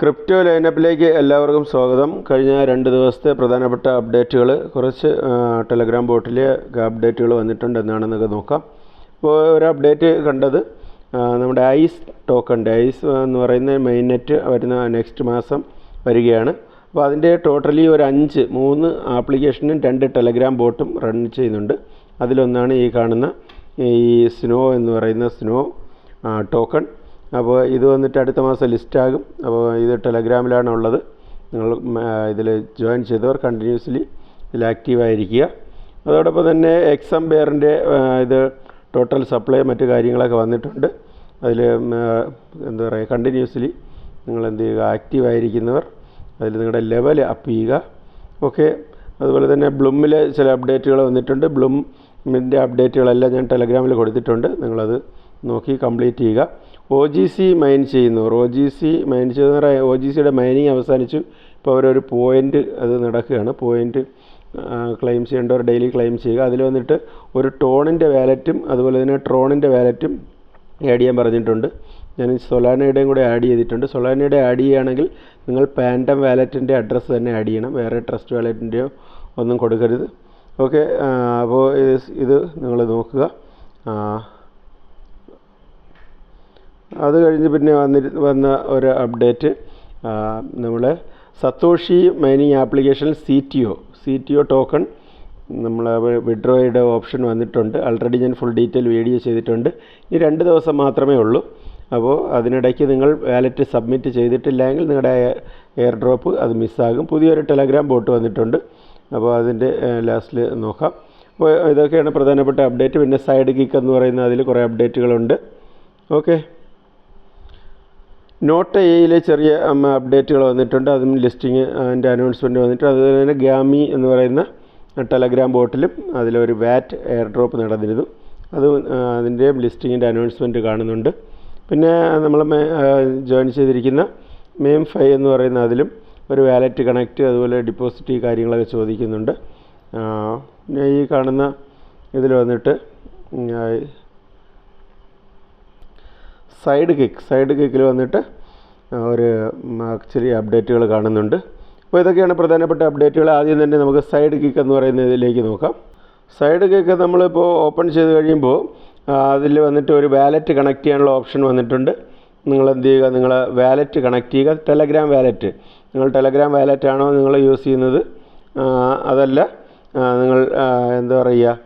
Crypto ലൈനപ്പിലേക്ക് എല്ലാവർക്കും സ്വാഗതം. കഴിഞ്ഞ രണ്ട് ദിവസത്തെ പ്രധാനപ്പെട്ട അപ്ഡേറ്റുകൾ കുറച്ച് ടെലഗ്രാം ബോട്ടിലെ അപ്ഡേറ്റുകൾ വന്നിട്ടുണ്ട് എന്നാണെന്നൊക്കെ നോക്കാം. ഇപ്പോൾ ഒരു അപ്ഡേറ്റ് കണ്ടത് നമ്മുടെ ഐസ് ടോക്കൺ ഐസ് എന്ന് പറയുന്ന മെയിൻ നെറ്റ് വരുന്ന നെക്സ്റ്റ് മാസം വരികയാണ്. അപ്പോൾ അതിന്റെ ടോട്ടലി ഒരു അഞ്ച് മൂന്ന് ആപ്ലിക്കേഷനും രണ്ട് ടെലഗ്രാം ബോട്ടും റൺ ചെയ്യുന്നുണ്ട്. അതിലൊന്നാണ് ഈ കാണുന്ന ഈ സ്നോ എന്ന് പറയുന്ന സ്നോ ടോക്കൺ അപ്പോൾ ഇത് വന്നിട്ട് അടുത്ത മാസം ലിസ്റ്റാകും. അപ്പോൾ ഇത് ടെലഗ്രാമിലാണ് ഉള്ളത്. നിങ്ങൾ ഇതിൽ ജോയിൻ ചെയ്തവർ കണ്ടിന്യൂസ്ലി ഇതിൽ ആക്റ്റീവായിരിക്കുക. അതോടൊപ്പം തന്നെ എക്സം ബെയറിന്റെ ഇത് ടോട്ടൽ സപ്ലൈ മറ്റു കാര്യങ്ങളൊക്കെ വന്നിട്ടുണ്ട്. അതിൽ എന്താ പറയുക കണ്ടിന്യൂസ്ലി നിങ്ങൾ എന്ത് ചെയ്യുക ആക്റ്റീവായിരിക്കുന്നവർ അതിൽ നിങ്ങളുടെ ലെവൽ അപ്പ് ചെയ്യുക. ഓക്കെ. അതുപോലെ തന്നെ ബ്ലൂമിലെ ചില അപ്ഡേറ്റുകൾ വന്നിട്ടുണ്ട്. ബ്ലൂമിന്റെ അപ്ഡേറ്റുകളെല്ലാം ഞാൻ ടെലഗ്രാമിൽ കൊടുത്തിട്ടുണ്ട്. നിങ്ങളത് നോക്കി കംപ്ലീറ്റ് ചെയ്യുക. ഒ ജി സി മൈൻ ചെയ്യുന്നവർ ഒ ജി സി മൈൻ ചെയ്യുന്നവർ ഒ ജി സിയുടെ മൈനിങ് അവസാനിച്ചു. ഇപ്പോൾ അവരൊരു പോയിന്റ് അത് നടക്കുകയാണ്. പോയിന്റ് ക്ലെയിം ചെയ്യേണ്ടവർ ഡെയിലി ക്ലെയിം ചെയ്യുക. അതിൽ വന്നിട്ട് ഒരു ടോണിന്റെ വാലറ്റും അതുപോലെ തന്നെ ട്രോണിന്റെ വാലറ്റും ആഡ് ചെയ്യാൻ പറഞ്ഞിട്ടുണ്ട്. ഞാൻ സൊലാനയുടെയും കൂടെ ആഡ് ചെയ്തിട്ടുണ്ട്. സൊലാനയുടെ ആഡ് ചെയ്യുകയാണെങ്കിൽ നിങ്ങൾ പാൻഡം വാലറ്റിന്റെ അഡ്രസ്സ് തന്നെ ആഡ് ചെയ്യണം. വേറെ ട്രസ്റ്റ് വാലറ്റിന്റെയോ ഒന്നും കൊടുക്കരുത്. ഓക്കെ അപ്പോൾ ഇത് നിങ്ങൾ നോക്കുക. അത് കഴിഞ്ഞ് പിന്നെ വന്നിട്ട് വന്ന ഒരു അപ്ഡേറ്റ് നമ്മൾ Satoshi mining application C T O C T O token നമ്മൾ വിഡ്രോയുടെ ഓപ്ഷൻ വന്നിട്ടുണ്ട്. ആൾറെഡി ഞാൻ ഫുൾ ഡീറ്റെയിൽ വീഡിയോ ചെയ്തിട്ടുണ്ട്. ഈ രണ്ട് ദിവസം മാത്രമേ ഉള്ളൂ. അപ്പോൾ അതിനിടയ്ക്ക് നിങ്ങൾ വാലറ്റ് സബ്മിറ്റ് ചെയ്തിട്ടില്ലെങ്കിൽ നിങ്ങളുടെ എയർ ഡ്രോപ്പ് അത് മിസ്സാകും പുതിയൊരു ടെലഗ്രാം ബോട്ട് വന്നിട്ടുണ്ട്. അപ്പോൾ അതിന്റെ ലാസ്റ്റിൽ നോക്കാം. അപ്പോൾ ഇതൊക്കെയാണ് പ്രധാനപ്പെട്ട അപ്ഡേറ്റ് പിന്നെ സൈഡ് കിക്ക് എന്ന് പറയുന്ന അതിൽ കുറേ അപ്ഡേറ്റുകളുണ്ട് ഓക്കെ നോട്ട് എയിലെ ചെറിയ അപ്ഡേറ്റുകൾ വന്നിട്ടുണ്ട്. അതും ലിസ്റ്റിംഗ് അതിന്റെ അനൗൺസ്മെന്റ് വന്നിട്ടുണ്ട്. അതുപോലെ തന്നെ ഗ്യാമി എന്ന് പറയുന്ന ടെലഗ്രാം ബോട്ടിലും അതിലൊരു വാറ്റ് എയർ ഡ്രോപ്പ് നടന്നിരുന്നു. അത് അതിന്റെയും ലിസ്റ്റിങ്ങിന്റെ അനൗൺസ്മെന്റ് കാണുന്നുണ്ട്. പിന്നെ നമ്മൾ ജോയിൻ ചെയ്തിരിക്കുന്ന മെയിം ഫൈ എന്ന് പറയുന്ന അതിലും ഒരു വാലറ്റ് കണക്റ്റ് അതുപോലെ ഡിപ്പോസിറ്റ് കാര്യങ്ങളൊക്കെ ചോദിക്കുന്നുണ്ട്. പിന്നെ ഈ കാണുന്ന ഇതിൽ വന്നിട്ട് സൈഡ് കിക്ക് സൈഡ് കിക്കിൽ വന്നിട്ട് ഒരു ചെറിയ അപ്ഡേറ്റുകൾ കാണുന്നുണ്ട്. അപ്പോൾ ഇതൊക്കെയാണ് പ്രധാനപ്പെട്ട അപ്ഡേറ്റുകൾ ആദ്യം തന്നെ നമുക്ക് സൈഡ് കിക്ക് എന്ന് പറയുന്ന ഇതിലേക്ക് നോക്കാം. സൈഡ് കിക്ക് നമ്മളിപ്പോൾ ഓപ്പൺ ചെയ്ത് കഴിയുമ്പോൾ അതിൽ വന്നിട്ട് ഒരു വാലറ്റ് കണക്ട് ചെയ്യാനുള്ള ഓപ്ഷൻ വന്നിട്ടുണ്ട്. നിങ്ങൾ എന്ത് ചെയ്യുക? നിങ്ങൾ വാലറ്റ് കണക്ട് ചെയ്യുക. ടെലഗ്രാം വാലറ്റ് നിങ്ങൾ ടെലഗ്രാം വാലറ്റ് ആണോ നിങ്ങൾ യൂസ് ചെയ്യുന്നത്? അതല്ല. നിങ്ങൾ എന്താ പറയുക?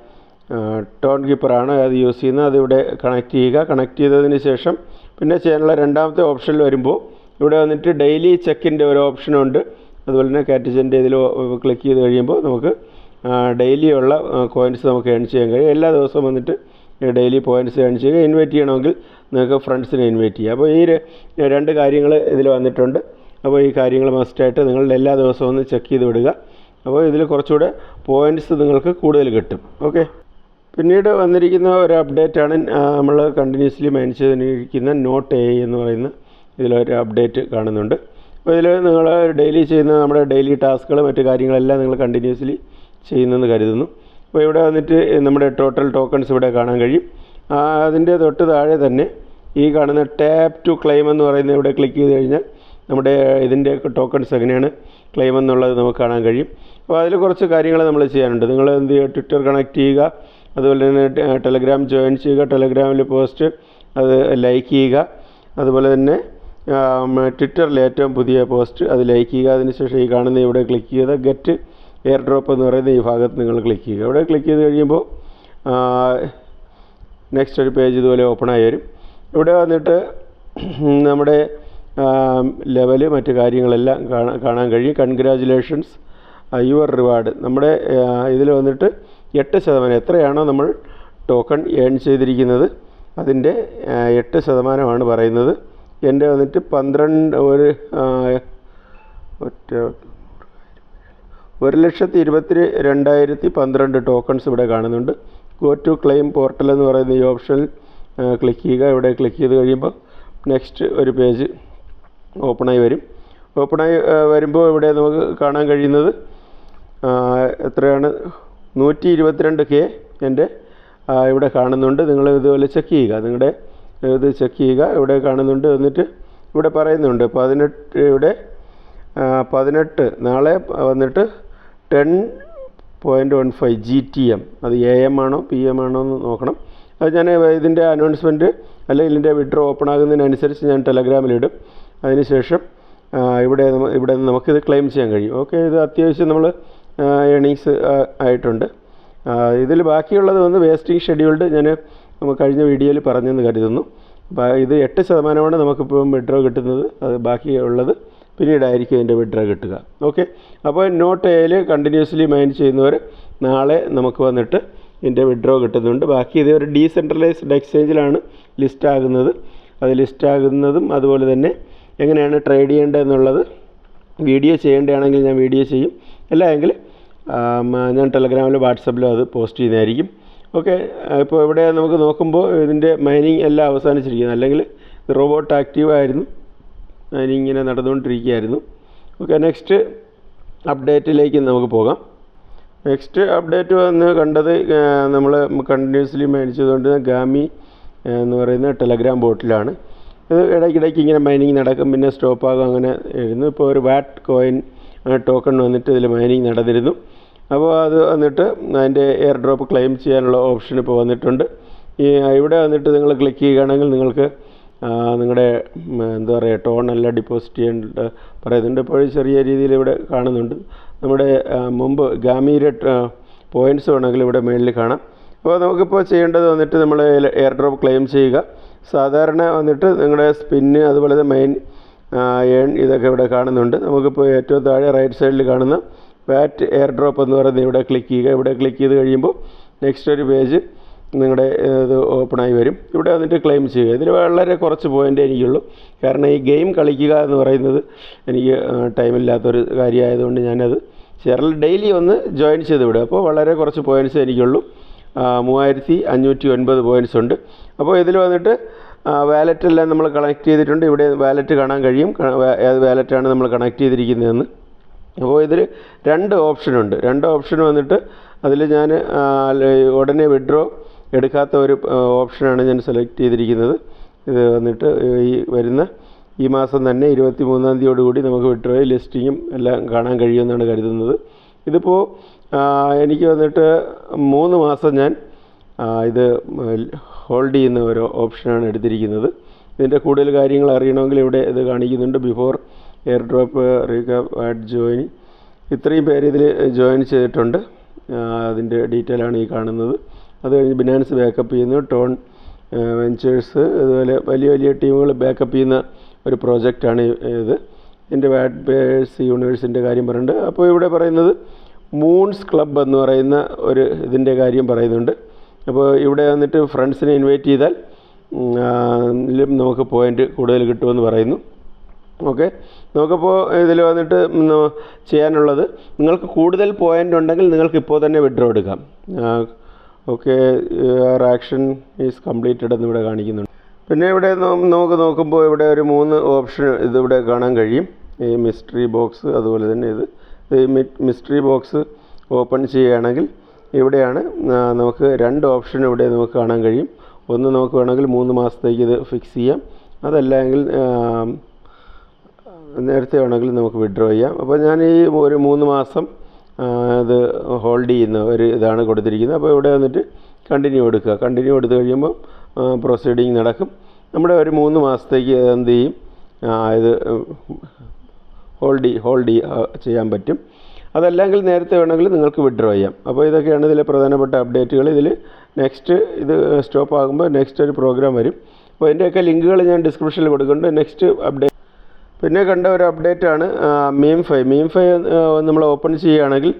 ടോൺ കീപ്പറാണ് അത് യൂസ് ചെയ്യുന്നത്. അതിവിടെ കണക്ട് ചെയ്യുക. കണക്ട് ചെയ്തതിന് ശേഷം പിന്നെ ചെയ്യാനുള്ള രണ്ടാമത്തെ ഓപ്ഷനിൽ വരുമ്പോൾ ഇവിടെ വന്നിട്ട് ഡെയിലി ചെക്കിന്റെ ഒരു ഓപ്ഷനുണ്ട് അതുപോലെ തന്നെ കാറ്റജന്റെ ഇതിൽ ക്ലിക്ക് ചെയ്ത് കഴിയുമ്പോൾ നമുക്ക് ഡെയിലി ഉള്ള കോയിൻസ് നമുക്ക് ഏൺ ചെയ്യാൻ കഴിയും. എല്ലാ ദിവസവും വന്നിട്ട് ഡെയിലി പോയിന്റ്സ് ഏൺ ചെയ്യുക. ഇൻവൈറ്റ് ചെയ്യണമെങ്കിൽ നിങ്ങൾക്ക് ഫ്രണ്ട്സിനെ ഇൻവൈറ്റ് ചെയ്യാം. അപ്പോൾ ഈ രണ്ട് കാര്യങ്ങൾ ഇതിൽ വന്നിട്ടുണ്ട്. അപ്പോൾ ഈ കാര്യങ്ങൾ മസ്റ്റായിട്ട് നിങ്ങൾ എല്ലാ ദിവസവും ഒന്ന് ചെക്ക് ചെയ്ത് വിടുക. അപ്പോൾ ഇതിൽ കുറച്ചുകൂടെ പോയിന്റ്സ് നിങ്ങൾക്ക് കൂടുതൽ കിട്ടും. ഓക്കെ പിന്നീട് വന്നിരിക്കുന്ന ഒരു അപ്ഡേറ്റാണ് നമ്മൾ കണ്ടിന്യൂസ്ലി മൈൻ ചെയ്തിരിക്കുന്ന നോട്ട് എ എന്ന് പറയുന്ന ഇതിലൊരു അപ്ഡേറ്റ് കാണുന്നുണ്ട്. അപ്പോൾ ഇതിൽ നിങ്ങൾ ഡെയിലി ചെയ്യുന്ന നമ്മുടെ ഡെയിലി ടാസ്കുകൾ മറ്റു കാര്യങ്ങളെല്ലാം നിങ്ങൾ കണ്ടിന്യൂസ്ലി ചെയ്യുന്നെന്ന് കരുതുന്നു. അപ്പോൾ ഇവിടെ വന്നിട്ട് നമ്മുടെ ടോട്ടൽ ടോക്കൺസ് ഇവിടെ കാണാൻ കഴിയും. അതിന്റെ തൊട്ട് താഴെ തന്നെ ഈ കാണുന്ന ടാപ്പ് ടു ക്ലെയിം എന്ന് പറയുന്ന ഇവിടെ ക്ലിക്ക് ചെയ്ത് കഴിഞ്ഞാൽ നമ്മുടെ ഇതിന്റെ ടോക്കൺസ് എങ്ങനെയാണ് ക്ലെയിം എന്നുള്ളത് നമുക്ക് കാണാൻ കഴിയും. അപ്പോൾ അതിൽ കുറച്ച് കാര്യങ്ങൾ നമ്മൾ ചെയ്യാനുണ്ട്. നിങ്ങൾ എന്ത് ചെയ്യുക? ട്വിറ്റർ കണക്ട് ചെയ്യുക. അതുപോലെ തന്നെ ടെലഗ്രാം ജോയിൻ ചെയ്യുക. ടെലഗ്രാമിൽ പോസ്റ്റ് അത് ലൈക്ക് ചെയ്യുക. അതുപോലെ തന്നെ ട്വിറ്ററിൽ ഏറ്റവും പുതിയ പോസ്റ്റ് അത് ലൈക്ക് ചെയ്യുക. അതിനുശേഷം ഈ കാണുന്ന ഇവിടെ ക്ലിക്ക് ചെയ്ത് ഗെറ്റ് എയർ ഡ്രോപ്പ് എന്ന് പറയുന്ന ഈ ഭാഗത്ത് നിങ്ങൾ ക്ലിക്ക് ചെയ്യുക. ഇവിടെ ക്ലിക്ക് ചെയ്ത് കഴിയുമ്പോൾ നെക്സ്റ്റ് ഒരു പേജ് ഇതുപോലെ ഓപ്പൺ ആയി വരും. ഇവിടെ വന്നിട്ട് നമ്മുടെ ലെവൽ മറ്റു കാര്യങ്ങളെല്ലാം കാണാൻ കഴിയും. കൺഗ്രാജുലേഷൻസ് യുവർ റിവാർഡ് നമ്മുടെ ഇതിൽ വന്നിട്ട് എട്ട് ശതമാനം എത്രയാണോ നമ്മൾ ടോക്കൺ ഏൺ ചെയ്തിരിക്കുന്നത് അതിന്റെ എട്ട് ശതമാനമാണ് പറയുന്നത്. എന്റെ വന്നിട്ട് പന്ത്രണ്ട് ഒരു ഒരു ലക്ഷത്തി ഇരുപത്തി രണ്ടായിരത്തി പന്ത്രണ്ട് ടോക്കൺസ് ഇവിടെ കാണുന്നുണ്ട്. ഗോ ടു ക്ലെയിം പോർട്ടൽ എന്ന് പറയുന്ന ഈ ഓപ്ഷനിൽ ക്ലിക്ക് ചെയ്യുക. ഇവിടെ ക്ലിക്ക് ചെയ്ത് കഴിയുമ്പോൾ നെക്സ്റ്റ് ഒരു പേജ് ഓപ്പണായി വരും. ഓപ്പണായി വരുമ്പോൾ ഇവിടെ നമുക്ക് കാണാൻ കഴിയുന്നത് എത്രയാണ്? നൂറ്റി ഇരുപത്തിരണ്ട് കെ എന്റെ ഇവിടെ കാണുന്നുണ്ട്. നിങ്ങൾ ഇതുപോലെ ചെക്ക് ചെയ്യുക. നിങ്ങളുടെ ഇത് ചെക്ക് ചെയ്യുക. ഇവിടെ കാണുന്നുണ്ട് എന്നിട്ട് ഇവിടെ പറയുന്നുണ്ട് പതിനെട്ട് ഇവിടെ പതിനെട്ട് നാളെ വന്നിട്ട് ten point one five G T M അത് എ എം ആണോ പി എം ആണോ എന്ന് നോക്കണം. അത് ഞാൻ ഇതിന്റെ അനൗൺസ്മെന്റ് അല്ലെങ്കിൽ ഇതിന്റെ വിഡ്രോ ഓപ്പൺ ആകുന്നതിനനുസരിച്ച് ഞാൻ ടെലഗ്രാമിലിടും അതിനുശേഷം ഇവിടെ ഇവിടെ നിന്ന് നമുക്കിത് ക്ലെയിം ചെയ്യാൻ കഴിയും. ഓക്കെ ഇത് അത്യാവശ്യം നമ്മൾ ഏണിങ്സ് ആയിട്ടുണ്ട്. ഇതിൽ ബാക്കിയുള്ളത് വന്ന് വേസ്റ്റിംഗ് ഷെഡ്യൂൾഡ് ഞാൻ നമുക്ക് കഴിഞ്ഞ വീഡിയോയിൽ പറഞ്ഞെന്ന് കരുതുന്നു. അപ്പോൾ ഇത് എട്ട് ശതമാനമാണ് നമുക്കിപ്പോൾ വിഡ്രോ കിട്ടുന്നത്. അത് ബാക്കിയുള്ളത് പിന്നീടായിരിക്കും അതിന്റെ വിഡ്രോ കിട്ടുക. ഓക്കെ? അപ്പോൾ നോട്ട് എയിൽ കണ്ടിന്യൂസ്ലി മൈൻ ചെയ്യുന്നവർ നാളെ നമുക്ക് വന്നിട്ട് ഇതിന്റെ വിഡ്രോ കിട്ടുന്നുണ്ട്. ബാക്കി ഇത് ഒരു ഡീസെൻട്രലൈസ്ഡ് എക്സ്ചേഞ്ചിലാണ് ലിസ്റ്റ് ആകുന്നത് അത് ലിസ്റ്റ് ആകുന്നതും അതുപോലെ തന്നെ എങ്ങനെയാണ് ട്രേഡ് ചെയ്യേണ്ടതെന്നുള്ളത് വീഡിയോ ചെയ്യേണ്ടതാണെങ്കിൽ ഞാൻ വീഡിയോ ചെയ്യും. അല്ല എങ്കിൽ ഞാൻ ടെലഗ്രാമിലോ വാട്സപ്പിലോ അത് പോസ്റ്റ് ചെയ്യുന്നതായിരിക്കും. ഓക്കെ ഇപ്പോൾ ഇവിടെ നമുക്ക് നോക്കുമ്പോൾ ഇതിന്റെ മൈനിങ് എല്ലാം അവസാനിച്ചിരിക്കുന്നു. അല്ലെങ്കിൽ റോബോട്ട് ആക്റ്റീവായിരുന്നു മൈനിങ് ഇങ്ങനെ നടന്നുകൊണ്ടിരിക്കുകയായിരുന്നു. ഓക്കെ നെക്സ്റ്റ് അപ്ഡേറ്റിലേക്ക് നമുക്ക് പോകാം. നെക്സ്റ്റ് അപ്ഡേറ്റ് വന്ന് കണ്ടത് നമ്മൾ കണ്ടിന്യൂസ്ലി മേടിച്ചതുകൊണ്ട് ഗാമി എന്ന് പറയുന്ന ടെലഗ്രാം ബോട്ടിലാണ്. ഇത് ഇടയ്ക്കിടയ്ക്ക് ഇങ്ങനെ മൈനിങ് നടക്കും. പിന്നെ സ്റ്റോപ്പ് ആകും അങ്ങനെ ആയിരുന്നു ഇപ്പോൾ ഒരു വാറ്റ് കോയിൻ ടോക്കൺ വന്നിട്ട് ഇതിൽ മൈനിങ് നടന്നിരുന്നു. അപ്പോൾ അത് വന്നിട്ട് അതിന്റെ എയർ ഡ്രോപ്പ് ക്ലെയിം ചെയ്യാനുള്ള ഓപ്ഷൻ ഇപ്പോൾ വന്നിട്ടുണ്ട്. ഈ ഇവിടെ വന്നിട്ട് നിങ്ങൾ ക്ലിക്ക് ചെയ്യുകയാണെങ്കിൽ നിങ്ങൾക്ക് നിങ്ങളുടെ എന്താ പറയുക ടോൺ എല്ലാം ഡിപ്പോസിറ്റ് ചെയ്യേണ്ട പറയുന്നുണ്ട്. ഇപ്പോൾ ചെറിയ രീതിയിൽ ഇവിടെ കാണുന്നുണ്ട്. നമ്മുടെ മുമ്പ് ഗാമീരെ പോയിന്റ്സ് വേണമെങ്കിൽ ഇവിടെ മേളിൽ കാണാം. അപ്പോൾ നമുക്കിപ്പോൾ ചെയ്യേണ്ടത് വന്നിട്ട് നമ്മൾ എയർ ഡ്രോപ്പ് ക്ലെയിം ചെയ്യുക. സാധാരണ വന്നിട്ട് നിങ്ങളുടെ സ്പിന്ന് അതുപോലെ തന്നെ മെയിൻ ഏൺ ഇതൊക്കെ ഇവിടെ കാണുന്നുണ്ട്. നമുക്കിപ്പോൾ ഏറ്റവും താഴെ റൈറ്റ് സൈഡിൽ കാണുന്ന വാറ്റ് എയർ ഡ്രോപ്പ് എന്ന് പറയുന്നത് ഇവിടെ ക്ലിക്ക് ചെയ്യുക. ഇവിടെ ക്ലിക്ക് ചെയ്ത് കഴിയുമ്പോൾ നെക്സ്റ്റ് ഒരു പേജ് നിങ്ങളുടെ ഇത് ഓപ്പണായി വരും. ഇവിടെ വന്നിട്ട് ക്ലെയിം ചെയ്യുക. ഇതിൽ വളരെ കുറച്ച് പോയിന്റ് എനിക്കുള്ളൂ. കാരണം ഈ ഗെയിം കളിക്കുക എന്ന് പറയുന്നത് എനിക്ക് ടൈമില്ലാത്തൊരു കാര്യമായതുകൊണ്ട് ഞാനത് ചേരൽ ഡെയിലി ഒന്ന് ജോയിൻ ചെയ്ത് വിടും അപ്പോൾ വളരെ കുറച്ച് പോയിന്റ്സ് എനിക്കുള്ളൂ. മൂവായിരത്തി അഞ്ഞൂറ്റി ഒൻപത് പോയിന്റ്സ് ഉണ്ട്. അപ്പോൾ ഇതിൽ വന്നിട്ട് വാലറ്റ് എല്ലാം നമ്മൾ കണക്ട് ചെയ്തിട്ടുണ്ട്. ഇവിടെ വാലറ്റ് കാണാൻ കഴിയും. ഏത് വാലറ്റാണ് നമ്മൾ കണക്ട് ചെയ്തിരിക്കുന്നതെന്ന്. അപ്പോൾ ഇതിൽ രണ്ട് ഓപ്ഷനുണ്ട് രണ്ട് ഓപ്ഷൻ വന്നിട്ട് അതിൽ ഞാൻ ഉടനെ വിഡ്രോ എടുക്കാത്ത ഒരു ഓപ്ഷനാണ് ഞാൻ സെലക്ട് ചെയ്തിരിക്കുന്നത്. ഇത് വന്നിട്ട് ഈ വരുന്ന ഈ മാസം തന്നെ ഇരുപത്തി മൂന്നാം തീയതിയോടുകൂടി നമുക്ക് വിഡ്രോ ലിസ്റ്റിങ്ങും എല്ലാം കാണാൻ കഴിയുമെന്നാണ് കരുതുന്നത്. ഇതിപ്പോൾ എനിക്ക് വന്നിട്ട് മൂന്ന് മാസം ഞാൻ ഇത് ഹോൾഡ് ചെയ്യുന്ന ഒരു ഓപ്ഷനാണ് എടുത്തിരിക്കുന്നത്. ഇതിന്റെ കൂടുതൽ കാര്യങ്ങൾ അറിയണമെങ്കിൽ ഇവിടെ ഇത് കാണിക്കുന്നുണ്ട്. Before airdrop recap add join ഇത്രയും പേര് ഇതിൽ ജോയിൻ ചെയ്തിട്ടുണ്ട്. അതിന്റെ ഡീറ്റെയിൽ ആണ് ഈ കാണുന്നത്. അത് കഴിഞ്ഞ് ബിനാൻസ് ബാക്കപ്പ് ചെയ്യുന്നു. ടോൺ വെഞ്ചേഴ്സ് അതുപോലെ വലിയ വലിയ ടീമുകൾ ബാക്കപ്പ് ചെയ്യുന്ന ഒരു പ്രോജക്റ്റാണ് ഇത്. ഇതിന്റെ വാഡ് ബേഴ്സ് യൂണിവേഴ്സിന്റെ കാര്യം പറയുന്നുണ്ട്. അപ്പോൾ ഇവിടെ പറയുന്നത് മൂൺസ് ക്ലബ്ബ് എന്ന് പറയുന്ന ഒരു ഇതിന്റെ കാര്യം പറയുന്നുണ്ട്. അപ്പോൾ ഇവിടെ വന്നിട്ട് ഫ്രണ്ട്സിനെ ഇൻവൈറ്റ് ചെയ്താൽ നമുക്ക് പോയിന്റ് കൂടുതൽ കിട്ടുമെന്ന് പറയുന്നു. ഓക്കെ? നമുക്കപ്പോൾ ഇതിൽ വന്നിട്ട് ചെയ്യാനുള്ളത് നിങ്ങൾക്ക് കൂടുതൽ പോയിന്റ് ഉണ്ടെങ്കിൽ നിങ്ങൾക്ക് ഇപ്പോൾ തന്നെ വിഡ്രോ എടുക്കാം. ഓക്കെ ആക്ഷൻ ഈസ് കംപ്ലീറ്റഡ് എന്നിവിടെ കാണിക്കുന്നുണ്ട്. പിന്നെ ഇവിടെ നമുക്ക് നോക്കുമ്പോൾ ഇവിടെ ഒരു മൂന്ന് ഓപ്ഷൻ ഇതിവിടെ കാണാൻ കഴിയും. ഈ മിസ്റ്ററി ബോക്സ് അതുപോലെ തന്നെ ഇത്. മിസ്റ്ററി ബോക്സ് ഓപ്പൺ ചെയ്യുകയാണെങ്കിൽ ഇവിടെയാണ് നമുക്ക് രണ്ട് ഓപ്ഷൻ ഇവിടെ നമുക്ക് കാണാൻ കഴിയും. ഒന്ന് നമുക്ക് വേണമെങ്കിൽ മൂന്ന് മാസത്തേക്ക് ഇത് ഫിക്സ് ചെയ്യാം. അതല്ല എങ്കിൽ ആ, നേരത്തെ വേണമെങ്കിൽ നമുക്ക് വിഡ്രോ ചെയ്യാം. അപ്പോൾ ഞാൻ ഈ ഒരു മൂന്ന് മാസം അത് ഹോൾഡ് ചെയ്യുന്ന ഒരു ഇതാണ് കൊടുത്തിരിക്കുന്നത്. അപ്പോൾ ഇവിടെ വന്നിട്ട് കണ്ടിന്യൂ എടുക്കുക. കണ്ടിന്യൂ എടുത്തു കഴിയുമ്പോൾ പ്രൊസീഡിങ് നടക്കും. നമ്മുടെ ഒരു മൂന്ന് മാസത്തേക്ക് എന്ത് ചെയ്യും? ഇത് ഹോൾഡ് ഹോൾഡ് ചെയ്യാൻ പറ്റും. അതല്ലെങ്കിൽ നേരത്തെ വേണമെങ്കിൽ നിങ്ങൾക്ക് വിഡ്രോ ചെയ്യാം. അപ്പോൾ ഇതൊക്കെയാണ് ഇതിലെ പ്രധാനപ്പെട്ട അപ്ഡേറ്റുകൾ ഇതിൽ നെക്സ്റ്റ് ഇത് സ്റ്റോപ്പ് ആകുമ്പോൾ നെക്സ്റ്റ് ഒരു പ്രോഗ്രാം വരും. അപ്പോൾ അതിന്റെയൊക്കെ ലിങ്കുകൾ ഞാൻ ഡിസ്ക്രിപ്ഷനിൽ കൊടുക്കുന്നുണ്ട്. നെക്സ്റ്റ് അപ്ഡേറ്റ് പിന്നെ കണ്ട ഒരു അപ്ഡേറ്റ് ആണ് മീം ഫൈ മീം ഫൈ നമ്മൾ ഓപ്പൺ ചെയ്യുകയാണെങ്കിൽ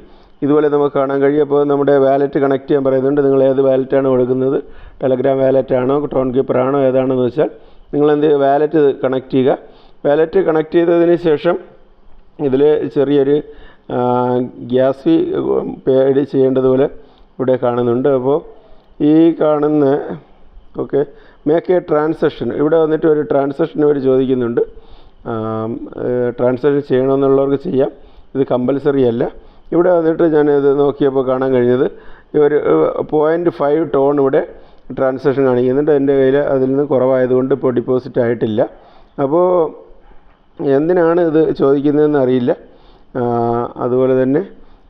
ഇതുപോലെ നമുക്ക് കാണാൻ കഴിയും. അപ്പോൾ നമ്മുടെ വാലറ്റ് കണക്ട് ചെയ്യാൻ പറയുന്നുണ്ട്. നിങ്ങൾ ഏത് വാലറ്റാണ് കൊടുക്കുന്നത്? ടെലഗ്രാം വാലറ്റ് ആണോ? ടോൺ കീപ്പർ ആണോ? ഏതാണെന്ന് വെച്ചാൽ നിങ്ങൾ എന്ത് വാലറ്റ് കണക്ട് ചെയ്യുക. വാലറ്റ് കണക്ട് ചെയ്തതിന് ശേഷം ഇതിൽ ചെറിയൊരു ഗ്യാസ് ഫീ പേഡ് ചെയ്യേണ്ടതുപോലെ ഇവിടെ കാണുന്നുണ്ട്. അപ്പോൾ ഈ കാണുന്ന ഓക്കെ മേക്ക് എ ട്രാൻസാക്ഷൻ ഇവിടെ വന്നിട്ട് ഒരു ട്രാൻസാക്ഷൻ അവർ ചോദിക്കുന്നുണ്ട്. ട്രാൻസാക്ഷൻ ചെയ്യണമെന്നുള്ളവർക്ക് ചെയ്യാം. ഇത് കമ്പൽസറി അല്ല. ഇവിടെ വന്നിട്ട് ഞാൻ ഇത് നോക്കിയപ്പോൾ കാണാൻ കഴിഞ്ഞത് ഒരു പോയിന്റ് ഫൈവ് ടോൺ ഇവിടെ ട്രാൻസാക്ഷൻ കാണിക്കുന്നുണ്ട് എന്റെ കയ്യിൽ അതിൽ നിന്ന് കുറവായതുകൊണ്ട് ഇപ്പോൾ ഡിപ്പോസിറ്റ് ആയിട്ടില്ല. അപ്പോൾ എന്തിനാണ് ഇത് ചോദിക്കുന്നതെന്ന് അറിയില്ല. അതുപോലെ തന്നെ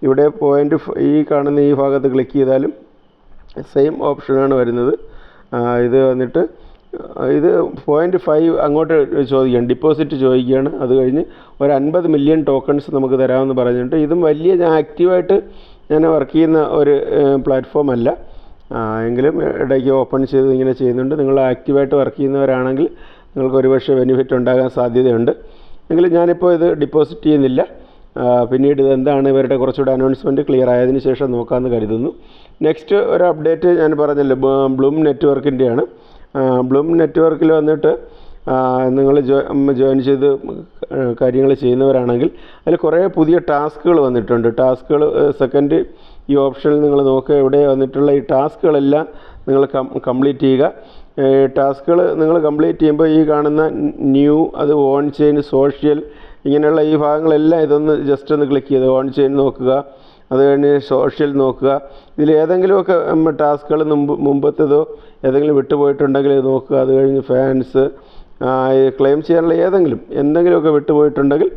ഇവിടെ പോയിന്റ് ഈ കാണുന്ന ഈ ഭാഗത്ത് ക്ലിക്ക് ചെയ്താലും സെയിം ഓപ്ഷനാണ് വരുന്നത്. ഇത് വന്നിട്ട് ഇത് പോയിന്റ് ഫൈവ് അങ്ങോട്ട് ചോദിക്കുകയാണ്. ഡിപ്പോസിറ്റ് ചോദിക്കുകയാണ്. അത് കഴിഞ്ഞ് ഒരു അൻപത് മില്യൺ ടോക്കൺസ് നമുക്ക് തരാമെന്ന് പറഞ്ഞിട്ട് ഇതും വലിയ ഞാൻ ആക്റ്റീവായിട്ട് ഞാൻ വർക്ക് ചെയ്യുന്ന ഒരു പ്ലാറ്റ്ഫോം അല്ല. എങ്കിലും ഇടയ്ക്ക് ഓപ്പൺ ചെയ്ത് ഇങ്ങനെ ചെയ്യുന്നുണ്ട്. നിങ്ങൾ ആക്റ്റീവായിട്ട് വർക്ക് ചെയ്യുന്നവരാണെങ്കിൽ നിങ്ങൾക്ക് ഒരുപക്ഷെ ബെനിഫിറ്റ് ഉണ്ടാകാൻ സാധ്യതയുണ്ട്. എങ്കിലും ഞാനിപ്പോൾ ഇത് ഡിപ്പോസിറ്റ് ചെയ്യുന്നില്ല. പിന്നീട് ഇത് എന്താണ് ഇവരുടെ കുറച്ചുകൂടെ അനൗൺസ്മെന്റ് ക്ലിയർ ആയതിനു ശേഷം നോക്കാമെന്ന് കരുതുന്നു. നെക്സ്റ്റ് ഒരു അപ്ഡേറ്റ് ഞാൻ പറഞ്ഞല്ലോ ബ്ലൂം നെറ്റ്വർക്കിന്റെയാണ് ബ്ലൂം നെറ്റ്വർക്കിൽ വന്നിട്ട് നിങ്ങൾ ജോയിൻ ചെയ്ത് കാര്യങ്ങൾ ചെയ്യുന്നവരാണെങ്കിൽ അതിൽ കുറേ പുതിയ ടാസ്കുകൾ വന്നിട്ടുണ്ട്. ടാസ്കുകൾ സെക്കൻഡ് ഈ ഓപ്ഷനിൽ നിങ്ങൾ നോക്കുക ഇവിടെ വന്നിട്ടുള്ള ഈ ടാസ്കുകളെല്ലാം നിങ്ങൾ കംപ്ലീറ്റ് ചെയ്യുക. ടാസ്കുകൾ നിങ്ങൾ കംപ്ലീറ്റ് ചെയ്യുമ്പോൾ ഈ കാണുന്ന ന്യൂ അത് ഓൺ ചെയിൻ സോഷ്യൽ ഇങ്ങനെയുള്ള ഈ ഭാഗങ്ങളെല്ലാം ഇതൊന്ന് ജസ്റ്റ് ഒന്ന് ക്ലിക്ക് ചെയ്ത് ഓൺ ചെയിൻ നോക്കുക. അത് കഴിഞ്ഞ് സോഷ്യൽ നോക്കുക. ഇതിൽ ഏതെങ്കിലുമൊക്കെ ടാസ്കുകൾ മുമ്പ് മുമ്പത്തേതോ ഏതെങ്കിലും വിട്ടുപോയിട്ടുണ്ടെങ്കിൽ നോക്കുക. അത് കഴിഞ്ഞ് ഫാൻസ് ക്ലെയിം ചെയ്യാനുള്ള ഏതെങ്കിലും എന്തെങ്കിലുമൊക്കെ വിട്ടുപോയിട്ടുണ്ടെങ്കിൽ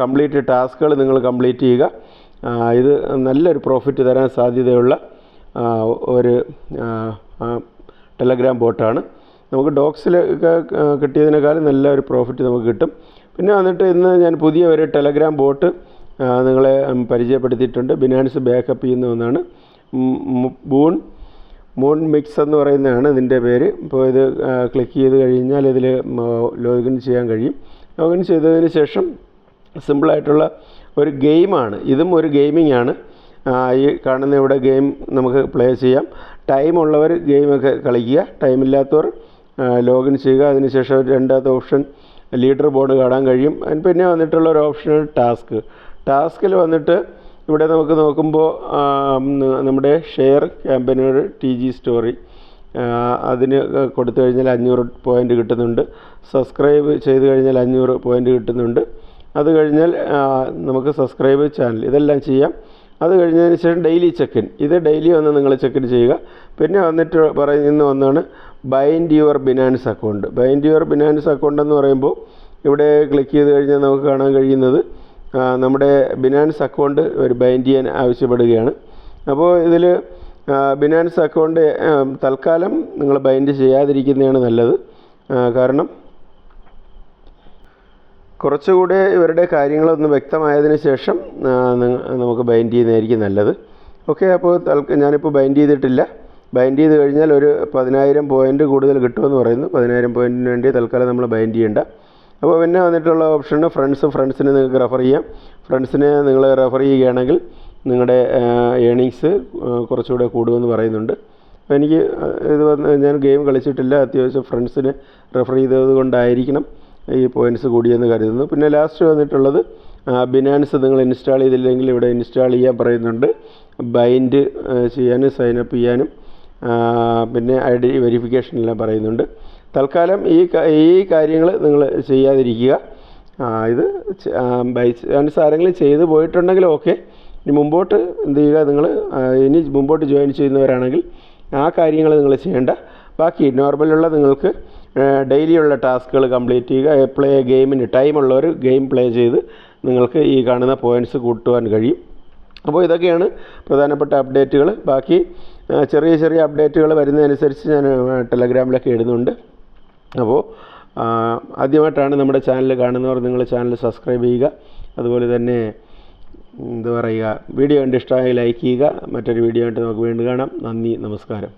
കംപ്ലീറ്റ് ടാസ്കുകൾ നിങ്ങൾ കംപ്ലീറ്റ് ചെയ്യുക. ഇത് നല്ലൊരു പ്രോഫിറ്റ് തരാൻ സാധ്യതയുള്ള ഒരു ടെലഗ്രാം ബോട്ടാണ് നമുക്ക് ഡോക്സിലൊക്കെ കിട്ടിയതിനേക്കാളും നല്ല ഒരു പ്രോഫിറ്റ് നമുക്ക് കിട്ടും. പിന്നെ വന്നിട്ട് ഇന്ന് ഞാൻ പുതിയ ഒരു ടെലഗ്രാം ബോട്ട് നിങ്ങളെ പരിചയപ്പെടുത്തിയിട്ടുണ്ട്. ബിനാൻസ് ബാക്കപ്പ് ചെയ്യുന്ന ഒന്നാണ്. ബൂൺ മൂൺ മിക്സ് എന്ന് പറയുന്നതാണ് ഇതിന്റെ പേര്. ഇപ്പോൾ ഇത് ക്ലിക്ക് ചെയ്ത് കഴിഞ്ഞാൽ ഇതിൽ ലോഗിൻ ചെയ്യാൻ കഴിയും. ലോഗിൻ ചെയ്തതിന് ശേഷം സിമ്പിളായിട്ടുള്ള ഒരു ഗെയിമാണ് ഇതും ഒരു ഗെയിമിംഗ് ആണ്. ഈ കാണുന്ന ഇവിടെ ഗെയിം നമുക്ക് പ്ലേ ചെയ്യാം. ടൈം ഉള്ളവർ ഗെയിമൊക്കെ കളിക്കുക. ടൈമില്ലാത്തവർ ലോഗിൻ ചെയ്യുക. അതിനുശേഷം രണ്ടാമത്തെ ഓപ്ഷൻ ലീഡർ ബോർഡ് കാണാൻ കഴിയും. പിന്നെ വന്നിട്ടുള്ള ഒരു ഓപ്ഷനാണ് ടാസ്ക് ടാസ്കിൽ വന്നിട്ട് ഇവിടെ നമുക്ക് നോക്കുമ്പോൾ നമ്മുടെ ഷെയർ ക്യാമ്പയിനോട് ടി ജി സ്റ്റോറി അതിന് കൊടുത്തു കഴിഞ്ഞാൽ അഞ്ഞൂറ് പോയിന്റ് കിട്ടുന്നുണ്ട്. സബ്സ്ക്രൈബ് ചെയ്ത് കഴിഞ്ഞാൽ അഞ്ഞൂറ് പോയിന്റ് കിട്ടുന്നുണ്ട്. അത് കഴിഞ്ഞാൽ നമുക്ക് സബ്സ്ക്രൈബ് ചാനൽ ഇതെല്ലാം ചെയ്യാം. അത് കഴിഞ്ഞതിന് ശേഷം ഡെയിലി ചെക്കിൻ ഇത് ഡെയിലി വന്ന് നിങ്ങൾ ചെക്കിൻ ചെയ്യുക. പിന്നെ വന്നിട്ട് പറയുന്ന ഒന്നാണ് bind your Binance account. Bind your Binance account എന്ന് പറയുമ്പോൾ ഇവിടെ ക്ലിക്ക് ചെയ്ത് കഴിഞ്ഞാൽ നമുക്ക് കാണാൻ കഴിയുന്നത് നമ്മുടെ ബിനാൻസ് അക്കൗണ്ട് ഒരു ബൈൻഡ് ചെയ്യാൻ ആവശ്യപ്പെടുകയാണ്. അപ്പോൾ ഇതിൽ ബിനാൻസ് അക്കൗണ്ട് തൽക്കാലം നിങ്ങൾ ബൈൻഡ് ചെയ്യാതിരിക്കുന്നതാണ് നല്ലത്. കാരണം കുറച്ചുകൂടെ ഇവരുടെ കാര്യങ്ങളൊന്ന് വ്യക്തമായതിന് ശേഷം നമുക്ക് ബൈൻഡ് ചെയ്യുന്നതായിരിക്കും നല്ലത്. ഓക്കെ അപ്പോൾ ഞാനിപ്പോൾ ബൈൻഡ് ചെയ്തിട്ടില്ല. ബൈൻഡ് ചെയ്ത് കഴിഞ്ഞാൽ ഒരു പതിനായിരം പോയിന്റ് കൂടുതൽ കിട്ടുമെന്ന് പറയുന്നു. പതിനായിരം പോയിന്റിന് വേണ്ടി തൽക്കാലം നമ്മൾ ബൈൻഡ് ചെയ്യേണ്ട. അപ്പോൾ പിന്നെ വന്നിട്ടുള്ള ഓപ്ഷൻ ഫ്രണ്ട്സ് ഫ്രണ്ട്സിനെ നിങ്ങൾക്ക് റെഫർ ചെയ്യാം. ഫ്രണ്ട്സിനെ നിങ്ങൾ റെഫർ ചെയ്യുകയാണെങ്കിൽ നിങ്ങളുടെ ഏണിങ്സ് കുറച്ചുകൂടെ കൂടുമെന്ന് പറയുന്നുണ്ട്. അപ്പോൾ എനിക്ക് ഇത് വന്ന് ഞാൻ ഗെയിം കളിച്ചിട്ടില്ല. അത്യാവശ്യം ഫ്രണ്ട്സിന് റെഫർ ചെയ്തത് കൊണ്ടായിരിക്കണം ഈ പോയിന്റ്സ് കൂടിയെന്ന് കരുതുന്നു. പിന്നെ ലാസ്റ്റ് വന്നിട്ടുള്ളത് ബിനാൻസ് നിങ്ങൾ ഇൻസ്റ്റാൾ ചെയ്തില്ലെങ്കിൽ ഇവിടെ ഇൻസ്റ്റാൾ ചെയ്യാൻ പറയുന്നുണ്ട്. ബൈൻഡ് ചെയ്യാനും സൈനപ്പ് ചെയ്യാനും പിന്നെ ഐ ഡി വെരിഫിക്കേഷൻ എല്ലാം പറയുന്നുണ്ട്. തൽക്കാലം ഈ ഈ കാര്യങ്ങൾ നിങ്ങൾ ചെയ്യാതിരിക്കുക. ഇത് ബൈ ചാൻസ് ആരെങ്കിലും ചെയ്ത് പോയിട്ടുണ്ടെങ്കിൽ ഓക്കെ. ഇനി മുമ്പോട്ട് എന്ത് ചെയ്യുക നിങ്ങൾ ഇനി മുമ്പോട്ട് ജോയിൻ ചെയ്യുന്നവരാണെങ്കിൽ ആ കാര്യങ്ങൾ നിങ്ങൾ ചെയ്യേണ്ട. ബാക്കി നോർമലുള്ള നിങ്ങൾക്ക് ഡെയിലിയുള്ള ടാസ്കുകൾ കംപ്ലീറ്റ് ചെയ്യുക. പ്ലേ ഗെയിമിന് ടൈമുള്ളവർ ഗെയിം പ്ലേ ചെയ്ത് നിങ്ങൾക്ക് ഈ കാണുന്ന പോയിന്റ്സ് കൂട്ടുവാൻ കഴിയും. അപ്പോൾ ഇതൊക്കെയാണ് പ്രധാനപ്പെട്ട അപ്ഡേറ്റുകൾ ബാക്കി ചെറിയ ചെറിയ അപ്ഡേറ്റുകൾ വരുന്നതനുസരിച്ച് ഞാൻ ടെലഗ്രാമിലൊക്കെ ഇടുന്നുണ്ട്. അപ്പോൾ ആദ്യമായിട്ടാണ് നമ്മുടെ ചാനൽ കാണുന്നവർ നിങ്ങൾ ചാനൽ സബ്സ്ക്രൈബ് ചെയ്യുക. അതുപോലെ തന്നെ എന്താ പറയുക വീഡിയോ കണ്ട് ഇഷ്ടമായി ലൈക്ക് ചെയ്യുക. മറ്റൊരു വീഡിയോ ആയിട്ട് നമുക്ക് വീണ്ടും കാണാം. നന്ദി നമസ്കാരം.